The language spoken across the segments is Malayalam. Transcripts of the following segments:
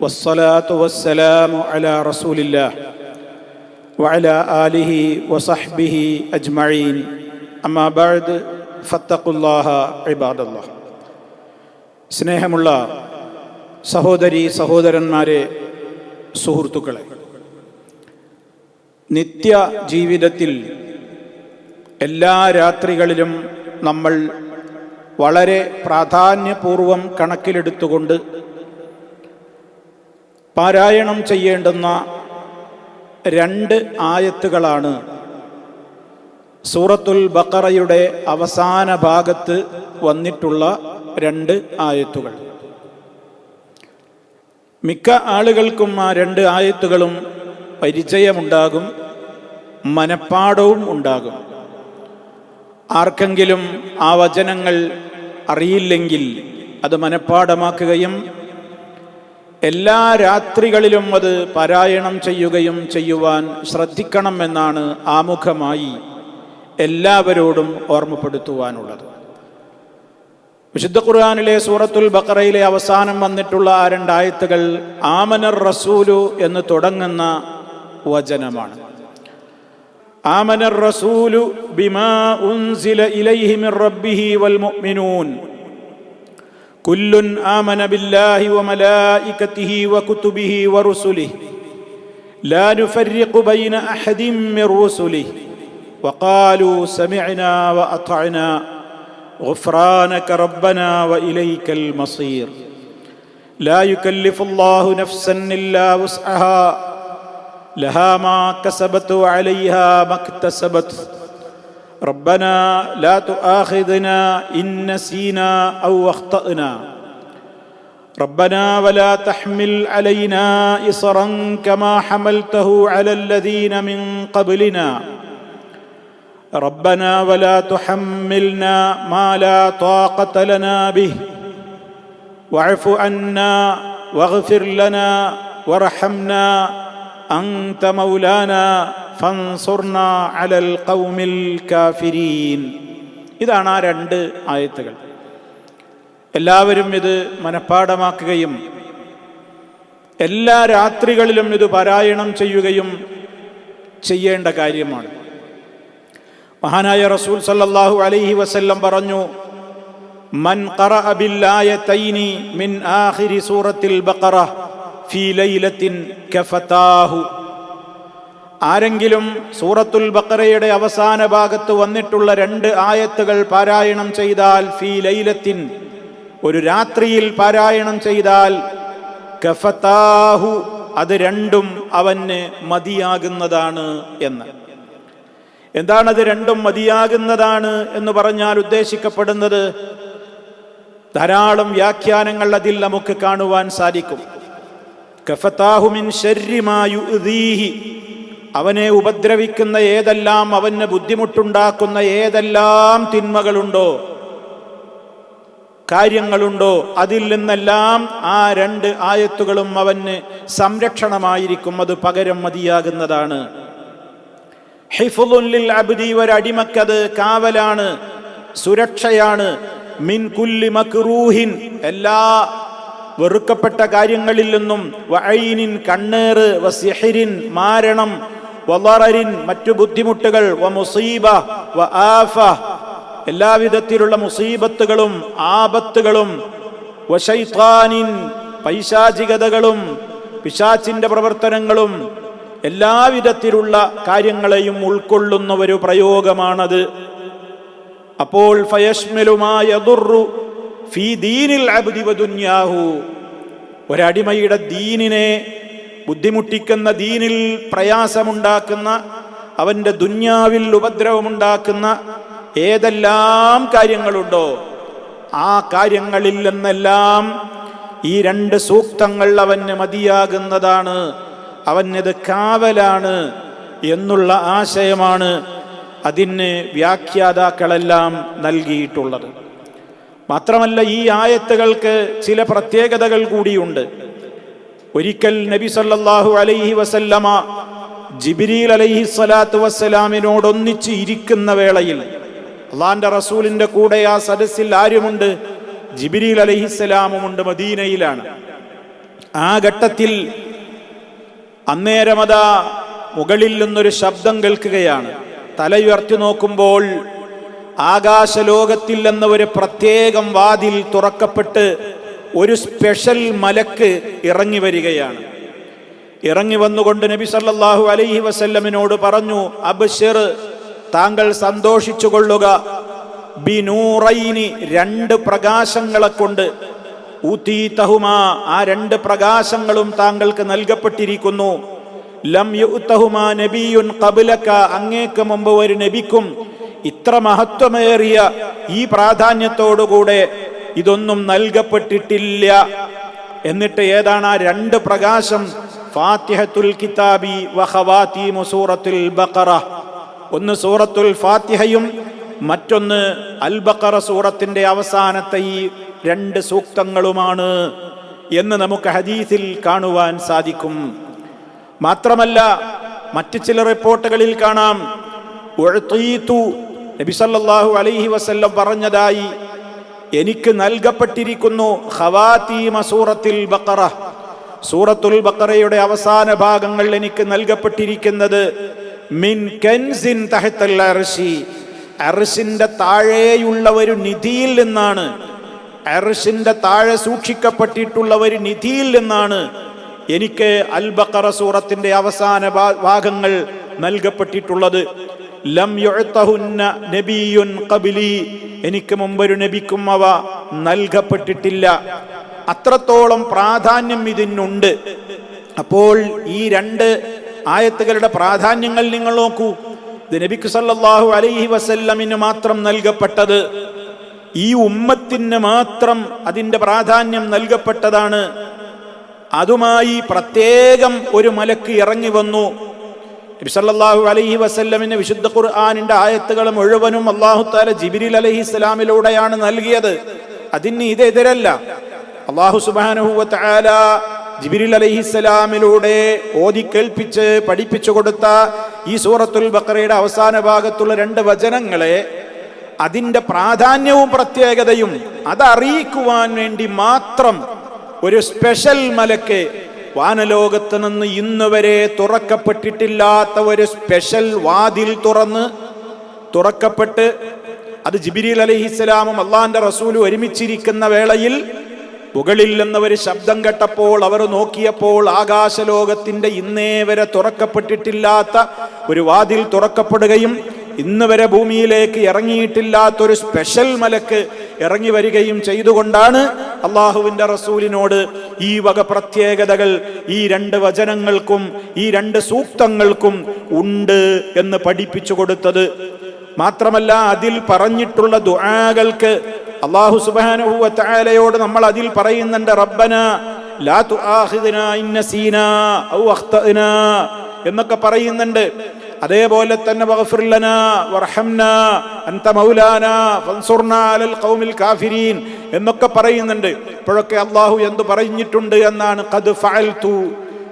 والصلاة والسلام على رسول الله وعلى آله وصحبه أجمعين أما بعد فاتقوا الله عباد الله സ്നേഹമുള്ള സഹോദരി സഹോദരന്മാരെ സുഹൃത്തുക്കളെ നിത്യ ജീവിതത്തിൽ എല്ലാ രാത്രികളിലും നമ്മൾ വളരെ പ്രാധാന്യപൂർവം കണക്കിലെടുത്തുകൊണ്ട് പാരായണം ചെയ്യേണ്ടുന്ന രണ്ട് ആയത്തുകളാണ് സൂറത്തുൽ ബക്കറയുടെ അവസാന ഭാഗത്ത് വന്നിട്ടുള്ള രണ്ട് ആയത്തുകൾ. മിക്ക ആളുകൾക്കും ആ രണ്ട് ആയത്തുകളും പരിചയമുണ്ടാകും മനപ്പാടവും ഉണ്ടാകും. ആർക്കെങ്കിലും ആ വചനങ്ങൾ അറിയില്ലെങ്കിൽ അത് മനഃപ്പാടമാക്കുകയും എല്ലാ രാത്രികളിലും അത് പാരായണം ചെയ്യുകയും ചെയ്യുവാൻ ശ്രദ്ധിക്കണമെന്നാണ് ആമുഖമായി എല്ലാവരോടും ഓർമ്മപ്പെടുത്തുവാനുള്ളത്. വിശുദ്ധ ഖുർആാനിലെ സൂറത്തുൽ ബക്കറയിലെ അവസാനം വന്നിട്ടുള്ള ആ രണ്ടായത്തുകൾ ആമനർ റസൂലു എന്ന് തുടങ്ങുന്ന വചനമാണ്. ആമനർ റസൂലു ബിമാ ഉൻസില ഇലൈഹി റബ്ബിഹി വൽ മുഅ്മിനൂൻ. كل آمن بالله وملائكته وكتبه ورسله. لا نفرق بين أحد من رسله. وقالوا سمعنا وأطعنا. غفرانك ربنا وإليك المصير. لا يكلف الله نفسا إلا وسعها. لها ما كسبت وعليها ما اكتسبت. ربنا لا تؤاخذنا إن نسينا أو أخطأنا. ربنا ولا تحمل علينا إصرا كما حملته على الذين من قبلنا. ربنا ولا تحملنا ما لا طاقة لنا به. واعف عنا واغفر لنا وارحمنا. أنت مولانا. അലൽ ഖൗമിൽ കാഫിരീൻ. ഇതാണ് ആ രണ്ട് ആയത്തുകൾ. എല്ലാവരും ഇത് മനഃപ്പാഠമാക്കുകയും എല്ലാ രാത്രികളിലും ഇത് പാരായണം ചെയ്യുകയും ചെയ്യേണ്ട കാര്യമാണ്. മഹാനായ റസൂൽ സല്ലല്ലാഹു അലൈഹി വസല്ലം പറഞ്ഞു മൻ ഖറഅ ബില്ലായതൈനി മിൻ ആഖിരി സൂറത്തിൽ ബഖറ ഫീ ലൈലത്തിൻ കഫതാഹു. ആരെങ്കിലും സൂറത്തുൽ ബക്കറയുടെ അവസാന ഭാഗത്ത് വന്നിട്ടുള്ള രണ്ട് ആയത്തുകൾ പാരായണം ചെയ്താൽ ഫീ ലൈലത്തിൻ ഒരു രാത്രിയിൽ പാരായണം ചെയ്താൽ കഫതാഹു അത് രണ്ടും അവന് മതിയാകുന്നതാണ് എന്ന്. എന്താണത് രണ്ടും മതിയാകുന്നതാണ് എന്ന് പറഞ്ഞാൽ ഉദ്ദേശിക്കപ്പെടുന്നത് ധാരാളം വ്യാഖ്യാനങ്ങൾ അതിൽ നമുക്ക് കാണുവാൻ സാധിക്കും. കഫത്താഹുമിൻ ശര്യമായുദീഹി അവനെ ഉപദ്രവിക്കുന്ന ഏതെല്ലാം അവന് ബുദ്ധിമുട്ടുണ്ടാക്കുന്ന ഏതെല്ലാം തിന്മകളുണ്ടോ കാര്യങ്ങളുണ്ടോ അതിൽ നിന്നെല്ലാം ആ രണ്ട് ആയത്തുകളും അവന് സംരക്ഷണമായിരിക്കും. അത് പകരം മതിയാകുന്നതാണ്. ഹിഫുലുല്ലിൽ അബ്ദി ഒരടിമക്കത് കാവലാണ് സുരക്ഷയാണ്. മിൻ കുല്ലി മക്റൂഹിൻ എല്ലാ വെറുക്കപ്പെട്ട കാര്യങ്ങളിൽ നിന്നും വൈനിൻ കണ്ണേറ് വസിഹിരിൻ മാരണം. വലറിൻ മറ്റു ബുദ്ധിമുട്ടുകൾ വ മുസീബ വ ആഫ എല്ലാവിധത്തിലുള്ള മുസീബത്തുകളും ആപത്തുകളും വശൈത്താനിൻ പൈശാചികതകളും പിശാചിന്റെ പ്രവർത്തനങ്ങളും എല്ലാവിധത്തിലുള്ള കാര്യങ്ങളെയും ഉൾക്കൊള്ളുന്ന ഒരു പ്രയോഗമാണത്. അപ്പോൾ ഫയഷ്മലുമായ ഫീ ദീനിൽ ഒരടിമയുടെ ദീനിനെ ബുദ്ധിമുട്ടിക്കുന്ന ദീനിൽ പ്രയാസമുണ്ടാക്കുന്ന അവന്റെ ദുന്യാവിൽ ഉപദ്രവമുണ്ടാക്കുന്ന ഏതെല്ലാം കാര്യങ്ങളുണ്ടോ ആ കാര്യങ്ങളിൽ നിന്നെല്ലാം ഈ രണ്ട് സൂക്തങ്ങൾ അവന് മതിയാകുന്നതാണ്. അവനത് കാവലാണ് എന്നുള്ള ആശയമാണ് അതിന് വ്യാഖ്യാതാക്കളെല്ലാം നൽകിയിട്ടുള്ളത്. മാത്രമല്ല ഈ ആയത്തുകൾക്ക് ചില പ്രത്യേകതകൾ കൂടിയുണ്ട്. ഒരിക്കൽ നബി സല്ലല്ലാഹു അലൈഹി വസല്ലമ ജിബിരിൽ അലൈഹി സ്വലാത്തു വസ്സലാമിനോടൊന്നിച്ച് ഇരിക്കുന്ന വേളയിൽ അള്ളാന്റെ റസൂലിന്റെ കൂടെ ആ സദസ്സിൽ ആരുമുണ്ട്? ജിബിരിൽ അലഹിസ്സലാമുമുണ്ട് മദീനയിലാണ്. ആ ഘട്ടത്തിൽ അന്നേരമതാ മുകളിൽ നിന്നൊരു ശബ്ദം കേൾക്കുകയാണ്. തലയുയർത്തി നോക്കുമ്പോൾ ആകാശലോകത്തിൽ എന്ന ഒരു പ്രത്യേകം വാതിൽ തുറക്കപ്പെട്ട് ഒരു സ്പെഷ്യൽ മലക്ക് ഇറങ്ങി വരികയാണ്. ഇറങ്ങി വന്നുകൊണ്ട് നബി സല്ലാഹു അലൈഹി വസല്ലമിനോട് പറഞ്ഞു അബ്ഷിർ താങ്കൾ സന്തോഷിച്ചു കൊള്ളുക. ബിനൂറൈനി രണ്ട് പ്രകാശങ്ങളെ കൊണ്ട് ഊത്തീതഹുമാ ആ രണ്ട് പ്രകാശങ്ങളും താങ്കൾക്ക് നൽകപ്പെട്ടിരിക്കുന്നു. ലം യുത്തഹുമാ നബിയുൻ ഖബലക. അങ്ങേക്ക് മുമ്പ് ഒരു നബിക്കും ഇത്ര മഹത്വമേറിയ ഈ പ്രാധാന്യത്തോടുകൂടെ ഇതൊന്നും നൽകപ്പെട്ടിട്ടില്ല. എന്നിട്ട് ഏതാണ് ആ രണ്ട് പ്രകാശം? ഫാത്തിഹത്തുൽ കിതാബി വഹവാത്തീമു മുസൂറത്തുൽ ബഖറ. ഒന്ന് സൂറത്തുൽ ഫാത്തിഹയും മറ്റൊന്ന് അൽ ബഖറ സൂറത്തിന്റെ അവസാനത്തെ ഈ രണ്ട് സൂക്തങ്ങളുമാണ് എന്ന് നമുക്ക് ഹദീസിൽ കാണുവാൻ സാധിക്കും. മാത്രമല്ല മറ്റു ചില റിപ്പോർട്ടുകളിൽ കാണാം. നബി സല്ലല്ലാഹു അലൈഹി വസല്ലം പറഞ്ഞതായി എനിക്ക് നൽകപ്പെട്ടിരിക്കുന്നു ഹവാതീമ സൂറത്തിൽ ബക്കറ സൂറത്തുൽ ബക്കറയുടെ അവസാന ഭാഗങ്ങൾ എനിക്ക് നൽകപ്പെട്ടിരിക്കുന്നത് മിൻ കെൻസിൻ തഹത്തൽ അർശി. അർശിന്റെ താഴെയുള്ള ഒരു നിധിയിൽ നിന്നാണ്. അർശിന്റെ താഴെ സൂക്ഷിക്കപ്പെട്ടിട്ടുള്ള ഒരു നിധിയിൽ നിന്നാണ് എനിക്ക് അൽ ബക്കറ സൂറത്തിന്റെ അവസാന ഭാഗങ്ങൾ നൽകപ്പെട്ടിട്ടുള്ളത്. ലം നബിയുൻ ഖബ്ലി എനിക്ക് മുമ്പൊരു നബിക്കും അവ നൽകപ്പെട്ടിട്ടില്ല. അത്രത്തോളം പ്രാധാന്യം ഇതിനുണ്ട്. അപ്പോൾ ഈ രണ്ട് ആയത്തുകളുടെ പ്രാധാന്യങ്ങൾ നിങ്ങൾ നോക്കൂ. ഇത് നബിക്ക് സല്ലാഹു അലൈഹി വസല്ലമിന് മാത്രം നൽകപ്പെട്ടത്. ഈ ഉമ്മത്തിന് മാത്രം അതിന്റെ പ്രാധാന്യം നൽകപ്പെട്ടതാണ്. അതുമായി പ്രത്യേകം ഒരു മലക്ക് ഇറങ്ങി വന്നു. നബി അലഹി വസല്ലമിന് വിശുദ്ധ ഖുർആാനിന്റെ ആയത്തുകൾ മുഴുവനും അള്ളാഹു താല ജിബിരിൽ അലഹി ഇസ്ലാമിലൂടെയാണ് നൽകിയത്. അതിന് ഇതെതിരല്ല. അള്ളാഹു തആല ജിബിരിൽ അലഹി ഇസ്ലാമിലൂടെ ഓതി കേൾപ്പിച്ച് പഠിപ്പിച്ചു കൊടുത്ത ഈ സൂറത്തുൽ ബഖറയുടെ അവസാന ഭാഗത്തുള്ള രണ്ട് വചനങ്ങളെ അതിന്റെ പ്രാധാന്യവും പ്രത്യേകതയും അതറിയിക്കുവാൻ വേണ്ടി മാത്രം ഒരു സ്പെഷ്യൽ മലക്ക് വാനലോകത്ത് നിന്ന് ഇന്ന് വരെ തുറക്കപ്പെട്ടിട്ടില്ലാത്ത ഒരു സ്പെഷ്യൽ വാതിൽ തുറന്ന് തുറക്കപ്പെട്ട് അത് ജിബിരിൽ അലഹിസ്സലാമും അള്ളാന്റെ റസൂലും ഒരുമിച്ചിരിക്കുന്ന വേളയിൽ മുകളിൽ ഒരു ശബ്ദം കേട്ടപ്പോൾ അവർ നോക്കിയപ്പോൾ ആകാശലോകത്തിന്റെ ഇന്നേ വരെ തുറക്കപ്പെട്ടിട്ടില്ലാത്ത ഒരു വാതിൽ തുറക്കപ്പെടുകയും ഇന്ന് വരെ ഭൂമിയിലേക്ക് ഇറങ്ങിയിട്ടില്ലാത്തൊരു സ്പെഷ്യൽ മലക്ക് ഇറങ്ങി വരികയും ചെയ്തുകൊണ്ടാണ് അള്ളാഹുവിന്റെ റസൂലിനോട് ഈ വക പ്രത്യേകതകൾ ഈ രണ്ട് വചനങ്ങൾക്കും ഈ രണ്ട് സൂക്തങ്ങൾക്കും ഉണ്ട് എന്ന് പഠിപ്പിച്ചു കൊടുത്തത്. മാത്രമല്ല അതിൽ പറഞ്ഞിട്ടുള്ള ദുആകൾക്ക് അള്ളാഹു സുബ്ഹാനഹു വ തആലയോട് നമ്മൾ അതിൽ പറയുന്നുണ്ട് റബ്ബന ലാ തുആഖിദ്നാ ഇൻ ഔ അഖ്തഅനാ എന്നൊക്കെ പറയുന്നുണ്ട്. അതേപോലെ തന്നെ എന്നൊക്കെ പറയുന്നുണ്ട്. ഇപ്പോഴൊക്കെ അള്ളാഹു എന്ത് പറഞ്ഞിട്ടുണ്ട് എന്നാണ്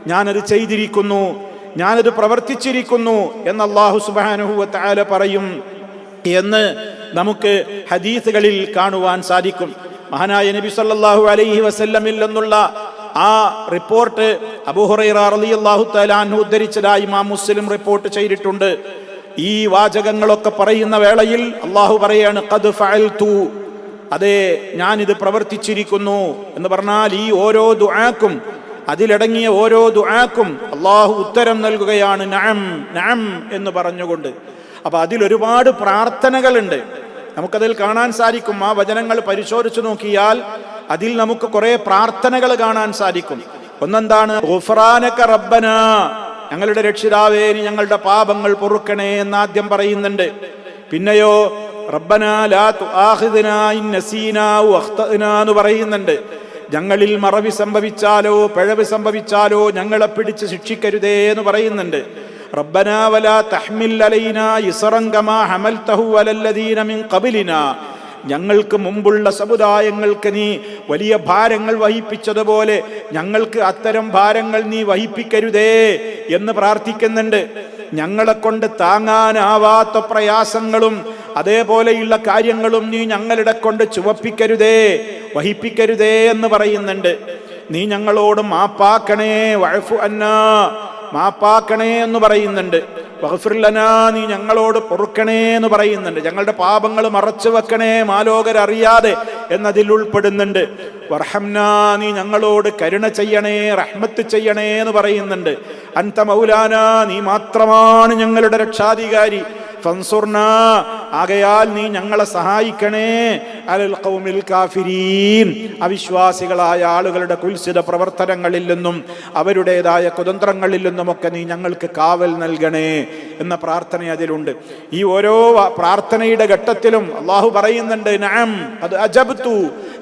ഞാനത് ചെയ്തിരിക്കുന്നു ഞാനത് പ്രവർത്തിച്ചിരിക്കുന്നു എന്ന് അള്ളാഹു സുബ്ഹാനഹു വ പറയും എന്ന് നമുക്ക് ഹദീസുകളിൽ കാണുവാൻ സാധിക്കും. മഹാനായ നബി സല്ലാഹു അലൈഹി വസല്ലമിൽ നിന്നുള്ള ആ റിപ്പോർട്ട് അബൂഹുറൈറ ഉദ്ധരിച്ചതായി ഇമാം മുസ്ലിം റിപ്പോർട്ട് ചെയ്തിട്ടുണ്ട്. ഈ വാചകങ്ങളൊക്കെ പറയുന്ന വേളയിൽ അള്ളാഹു പറയാണ് ഖദ് ഫഅൽതു. അതെ പ്രവർത്തിച്ചിരിക്കുന്നു എന്ന് പറഞ്ഞാൽ ഈ ഓരോ ദുആക്കും അതിലടങ്ങിയ ഓരോ ദുആക്കും അള്ളാഹു ഉത്തരം നൽകുകയാണ്. നഅം നഅം എന്ന് പറഞ്ഞുകൊണ്ട്. അപ്പൊ അതിൽ ഒരുപാട് പ്രാർത്ഥനകളുണ്ട്. നമുക്കതിൽ കാണാൻ സാധിക്കും. ആ വചനങ്ങൾ പരിശോധിച്ചു നോക്കിയാൽ അതിൽ നമുക്ക് കുറെ പ്രാർത്ഥനകൾ കാണാൻ സാധിക്കും. ഒന്നെന്താണ്? ഗുഫറാനക്ക റബ്ബന. ഞങ്ങളുടെ രക്ഷിതാവേ ഞങ്ങളുടെ പാപങ്ങൾ പൊറുക്കണേ എന്ന് ആദ്യം പറയുന്നുണ്ട്. പിന്നെയോ റബ്ബന ലാ ഇൻ എന്ന് പറയുന്നുണ്ട്. ഞങ്ങളിൽ മറവി സംഭവിച്ചാലോ പിഴവ് സംഭവിച്ചാലോ ഞങ്ങളെ പിടിച്ച് ശിക്ഷിക്കരുതേ എന്ന് പറയുന്നുണ്ട്. റബ്ബനാവല വലാ തഹ്മിൽ അലൈന ഇസ്റൻ കമാ ഹമൽതഹു അലല്ലദീന മിൻ ഖബിലിനാ. ഞങ്ങൾക്ക് മുമ്പുള്ള സമുദായങ്ങൾക്ക് നീ വലിയ ഭാരങ്ങൾ വഹിപ്പിച്ചതുപോലെ ഞങ്ങൾക്ക് അത്തരം ഭാരങ്ങൾ നീ വഹിപ്പിക്കരുതേ എന്ന് പ്രാർത്ഥിക്കുന്നുണ്ട്. ഞങ്ങളെ കൊണ്ട് താങ്ങാനാവാത്ത പ്രയാസങ്ങളും അതേപോലെയുള്ള കാര്യങ്ങളും നീ ഞങ്ങളുടെ കൊണ്ട് ചുവപ്പിക്കരുതേ വഹിപ്പിക്കരുതേ എന്ന് പറയുന്നുണ്ട്. നീ ഞങ്ങളോട് മാപ്പാക്കണേ വഴഫു അന്നാ മാപ്പാക്കണേ എന്ന് പറയുന്നുണ്ട്. വഹഫിർലനാ നീ ഞങ്ങളോട് പൊറുക്കണേ എന്ന് പറയുന്നുണ്ട്. ഞങ്ങളുടെ പാപങ്ങൾ മറച്ചു വെക്കണേ മാലോകരറിയാതെ എന്നതിൽ ഉൾപ്പെടുന്നുണ്ട്. വർഹംനാ നീ ഞങ്ങളോട് കരുണ ചെയ്യണേ റഹ്മത്ത് ചെയ്യണേ എന്ന് പറയുന്നുണ്ട്. അന്ത മൗലാന നീ മാത്രമാണ് ഞങ്ങളുടെ രക്ഷാധികാരി. ഫൻസുർന. ആകയാൽ നീ ഞങ്ങളെ സഹായിക്കണേ. അലൽ ഖൗമിൽ കാഫിരീൻ. അവിശ്വാസികളായ ആളുകളുടെ കുൽസിത പ്രവർത്തനങ്ങളിൽ നിന്നും അവരുടേതായ കുതന്ത്രങ്ങളിൽ നിന്നുമൊക്കെ നീ ഞങ്ങൾക്ക് കാവൽ നൽകണേ. എന്ന പ്രാർത്ഥന അതിലുണ്ട്. ഈ ഓരോ പ്രാർത്ഥനയുടെ ഘട്ടത്തിലും അള്ളാഹു പറയുന്നുണ്ട് നാം അത് അജബ്തു.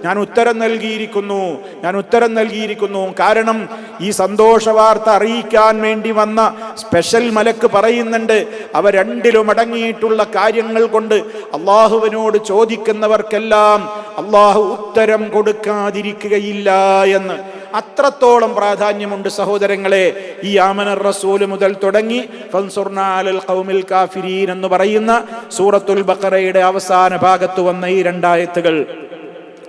ഞാൻ ഉത്തരം നൽകിയിരിക്കുന്നു ഞാൻ ഉത്തരം നൽകിയിരിക്കുന്നു. കാരണം ഈ സന്തോഷ വാർത്ത അറിയിക്കാൻ വേണ്ടി വന്ന സ്പെഷ്യൽ മലക്ക് പറയുന്നുണ്ട് അവ രണ്ടിലും അടങ്ങിയിട്ടുള്ള കാര്യങ്ങൾ കൊണ്ട് അള്ളാഹുവിനോട് ചോദിക്കുന്നവർക്കെല്ലാം അള്ളാഹു ഉത്തരം കൊടുക്കാതിരിക്കുകയില്ല എന്ന്. അത്രത്തോളം പ്രാധാന്യമുണ്ട് സഹോദരങ്ങളെ. ഈ ആമനർ റസൂൽ മുതൽ തുടങ്ങി കാഫിരീൻ എന്ന് പറയുന്ന സൂറത്തുൽ ബക്കറയുടെ അവസാന ഭാഗത്ത് വന്ന ഈ രണ്ടായത്തുകൾ.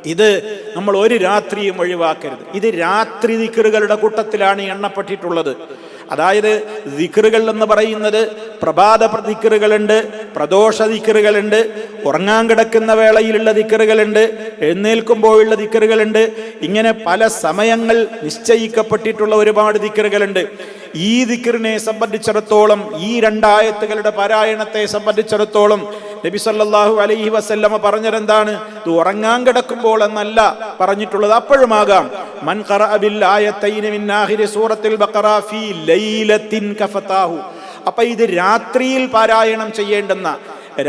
ഇത് നമ്മൾ ഒരു രാത്രിയും ഒഴിവാക്കരുത്. ഇത് രാത്രി ദിക്കറുകളുടെ കൂട്ടത്തിലാണ് എണ്ണപ്പെട്ടിട്ടുള്ളത്. അതായത് ദിക്കറുകൾ എന്ന് പറയുന്നത് പ്രഭാത ദിക്കറുകളുണ്ട് പ്രദോഷ ദിക്കറുകളുണ്ട് ഉറങ്ങാൻ കിടക്കുന്ന വേളയിലുള്ള ദിക്കറുകളുണ്ട് എഴുന്നേൽക്കുമ്പോഴുള്ള ദിക്കറുകളുണ്ട് ഇങ്ങനെ പല സമയങ്ങൾ നിശ്ചയിക്കപ്പെട്ടിട്ടുള്ള ഒരുപാട് ദിക്കറുകളുണ്ട് ഈ ദിക്കറിനെ സംബന്ധിച്ചിടത്തോളം ഈ രണ്ടായത്തുകളുടെ പാരായണത്തെ സംബന്ധിച്ചിടത്തോളം നബി സല്ലാഹു അലൈഹി വസല്ലമ പറഞ്ഞതെന്താണ്? ഇത് ഉറങ്ങാൻ കിടക്കുമ്പോൾ എന്നല്ല പറഞ്ഞിട്ടുള്ളത് അപ്പോഴുമാകാം. മൻ കഫതാഹു. അപ്പൊ ഇത് രാത്രിയിൽ പാരായണം ചെയ്യേണ്ടെന്ന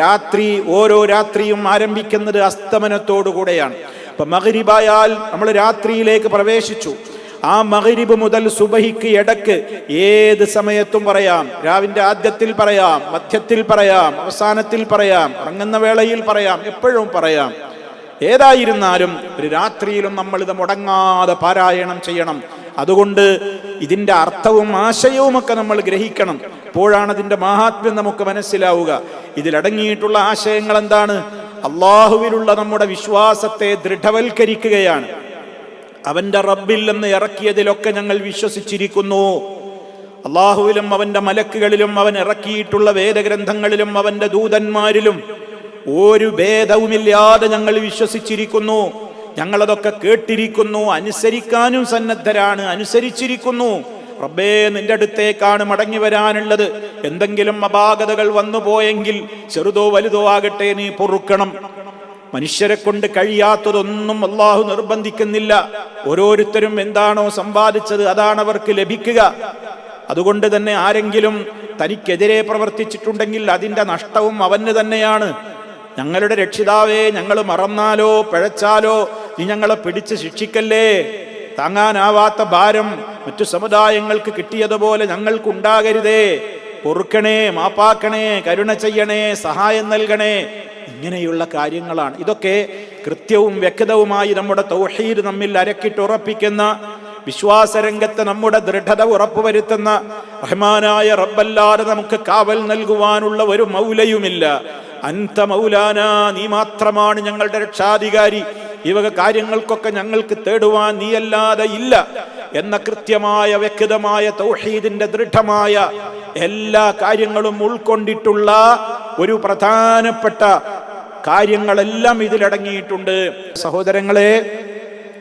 രാത്രി ഓരോ രാത്രിയും ആരംഭിക്കുന്നത് അസ്തമനത്തോടു കൂടെയാണ് അപ്പൊ മകരിബായാൽ നമ്മൾ രാത്രിയിലേക്ക് പ്രവേശിച്ചു. ആ മകരിബ് മുതൽ സുബഹിക്ക് ഇടയ്ക്ക് ഏത് സമയത്തും പറയാം. രാവിന്റെ ആദ്യത്തിൽ പറയാം മധ്യത്തിൽ പറയാം അവസാനത്തിൽ പറയാം ഉറങ്ങുന്ന വേളയിൽ പറയാം എപ്പോഴും പറയാം. ഏതായിരുന്നാലും ഒരു രാത്രിയിലും നമ്മൾ ഇത് മുടങ്ങാതെ പാരായണം ചെയ്യണം. അതുകൊണ്ട് ഇതിന്റെ അർത്ഥവും ആശയവും ഒക്കെ നമ്മൾ ഗ്രഹിക്കണം. അപ്പോഴാണ് അതിന്റെ മഹാത്മ്യം നമുക്ക് മനസ്സിലാവുക. ഇതിലടങ്ങിയിട്ടുള്ള ആശയങ്ങൾ എന്താണ് അള്ളാഹുവിലുള്ള നമ്മുടെ വിശ്വാസത്തെ ദൃഢവൽക്കരിക്കുകയാണ്. അവന്റെ റബ്ബിൽ നിന്ന് ഇറക്കിയതിലൊക്കെ ഞങ്ങൾ വിശ്വസിച്ചിരിക്കുന്നു. അള്ളാഹുവിലും അവന്റെ മലക്കുകളിലും അവൻ ഇറക്കിയിട്ടുള്ള വേദഗ്രന്ഥങ്ങളിലും അവന്റെ ദൂതന്മാരിലും ഒരു ഭേദവുമില്ലാതെ ഞങ്ങൾ വിശ്വസിച്ചിരിക്കുന്നു. ഞങ്ങളതൊക്കെ കേട്ടിരിക്കുന്നു അനുസരിക്കാനും സന്നദ്ധരാണ് അനുസരിച്ചിരിക്കുന്നു. റബ്ബേ നിന്റെ അടുത്തേക്കാണ് മടങ്ങി വരാനുള്ളത്. എന്തെങ്കിലും അപാകതകൾ വന്നു പോയെങ്കിൽ ചെറുതോ വലുതോ ആകട്ടെ നീ പൊറുക്കണം. മനുഷ്യരെ കൊണ്ട് കഴിയാത്തതൊന്നും അള്ളാഹു നിർബന്ധിക്കുന്നില്ല. ഓരോരുത്തരും എന്താണോ സമ്പാദിച്ചത് അതാണ് അവർക്ക് ലഭിക്കുക. അതുകൊണ്ട് തന്നെ ആരെങ്കിലും തനിക്കെതിരെ പ്രവർത്തിച്ചിട്ടുണ്ടെങ്കിൽ അതിന്റെ നഷ്ടവും അവന് തന്നെയാണ്. ഞങ്ങളുടെ രക്ഷിതാവേ ഞങ്ങൾ മറന്നാലോ പിഴച്ചാലോ നീ ഞങ്ങളെ പിടിച്ച് ശിക്ഷിക്കല്ലേ? താങ്ങാനാവാത്ത ഭാരം മറ്റു സമുദായങ്ങൾക്ക് കിട്ടിയതുപോലെ ഞങ്ങൾക്കുണ്ടാകരുതേ. പൊറുക്കണേ മാപ്പാക്കണേ കരുണ ചെയ്യണേ സഹായം നൽകണേ. ഇങ്ങനെയുള്ള കാര്യങ്ങളാണ്. ഇതൊക്കെ കൃത്യവും വ്യക്തവുമായി നമ്മുടെ തൗഹീദ് നമ്മിൽ അരക്കിട്ട് ഉറപ്പിക്കുന്ന വിശ്വാസരംഗത്ത് നമ്മുടെ ദൃഢത ഉറപ്പുവരുത്തുന്ന റഹ്മാനായ റബ്ബല്ലാതെ നമുക്ക് കാവൽ നൽകുവാനുള്ള ഒരു മൗലയുമില്ല. അന്ത മൗലാന നീ മാത്രമാണ് ഞങ്ങളുടെ രക്ഷാധികാരി. ഈ വക കാര്യങ്ങൾക്കൊക്കെ ഞങ്ങൾക്ക് തേടുവാൻ നീയല്ലാതെ ഇല്ല എന്ന കൃത്യമായ വ്യക്തമായ തൗഹീദിന്റെ ദൃഢമായ എല്ലാ കാര്യങ്ങളും ഉൾക്കൊണ്ടിട്ടുള്ള ഒരു പ്രധാനപ്പെട്ട കാര്യങ്ങളെല്ലാം ഇതിലടങ്ങിയിട്ടുണ്ട്. സഹോദരങ്ങളെ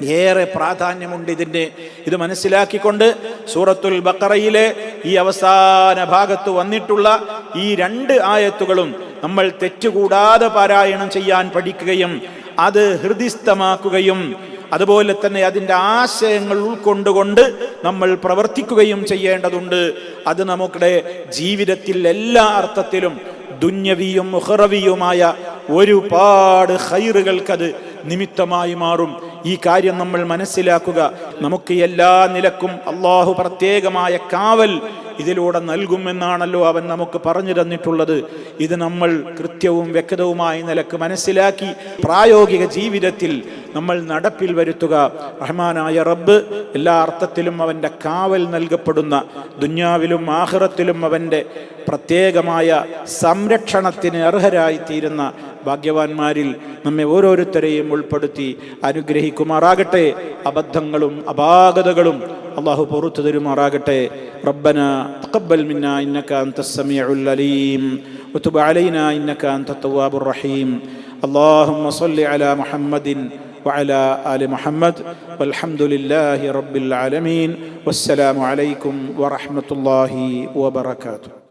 ഏറെ പ്രാധാന്യമുണ്ട് ഇതിന്റെ ഇത് മനസ്സിലാക്കിക്കൊണ്ട് സൂറത്തുൽ ബക്കറയിലെ ഈ അവസാന ഭാഗത്ത് വന്നിട്ടുള്ള ഈ രണ്ട് ആയത്തുകളും നമ്മൾ തെറ്റുകൂടാതെ പാരായണം ചെയ്യാൻ പഠിക്കുകയും അത് ഹൃദിസ്ഥമാക്കുകയും അതുപോലെ തന്നെ അതിന്റെ ആശയങ്ങൾ ഉൾക്കൊണ്ടുകൊണ്ട് നമ്മൾ പ്രവർത്തിക്കുകയും ചെയ്യേണ്ടതുണ്ട്. അത് നമ്മുടെ ജീവിതത്തിൽ എല്ലാ അർത്ഥത്തിലും ദുന്യവിയും മുഹറവിയുമായ ഒരുപാട് ഹൈറുകൾക്കത് നിമിത്തമായി മാറും. ഈ കാര്യം നമ്മൾ മനസ്സിലാക്കുക. നമുക്ക് എല്ലാ നിലക്കും അള്ളാഹു പ്രത്യേകമായ കാവൽ ഇതിലൂടെ നൽകുമെന്നാണല്ലോ അവൻ നമുക്ക് പറഞ്ഞു തന്നിട്ടുള്ളത്. ഇത് നമ്മൾ കൃത്യവും വ്യക്തവുമായ നിലയ്ക്ക് മനസ്സിലാക്കി പ്രായോഗിക ജീവിതത്തിൽ നമ്മൾ നടപ്പിൽ വരുത്തുക. റഹ്മാനായ റബ്ബ് എല്ലാ അർത്ഥത്തിലും അവന്റെ കാവൽ നൽകപ്പെടുന്ന ദുന്യാവിലും ആഹ്റത്തിലും അവന്റെ പ്രത്യേകമായ സംരക്ഷണത്തിന് അർഹരായിത്തീരുന്ന ഭാഗ്യവാന്മാരിൽ നമ്മെ ഓരോരുത്തരെയും ഉൾപ്പെടുത്തി അനുഗ്രഹിക്കുമാറാകട്ടെ. അബദ്ധങ്ങളും അപാകതകളും അള്ളാഹു പുറത്തു തരുമാറാകട്ടെ റബ്ബന തഖബ്ബൽ മിന്ന ഇന്നക അൻത സമീഉൽ അലീം وتب علينا إنك أنت التواب الرحيم اللهم صل على محمد وعلى آل محمد والحمد لله رب العالمين والسلام عليكم ورحمة الله وبركاته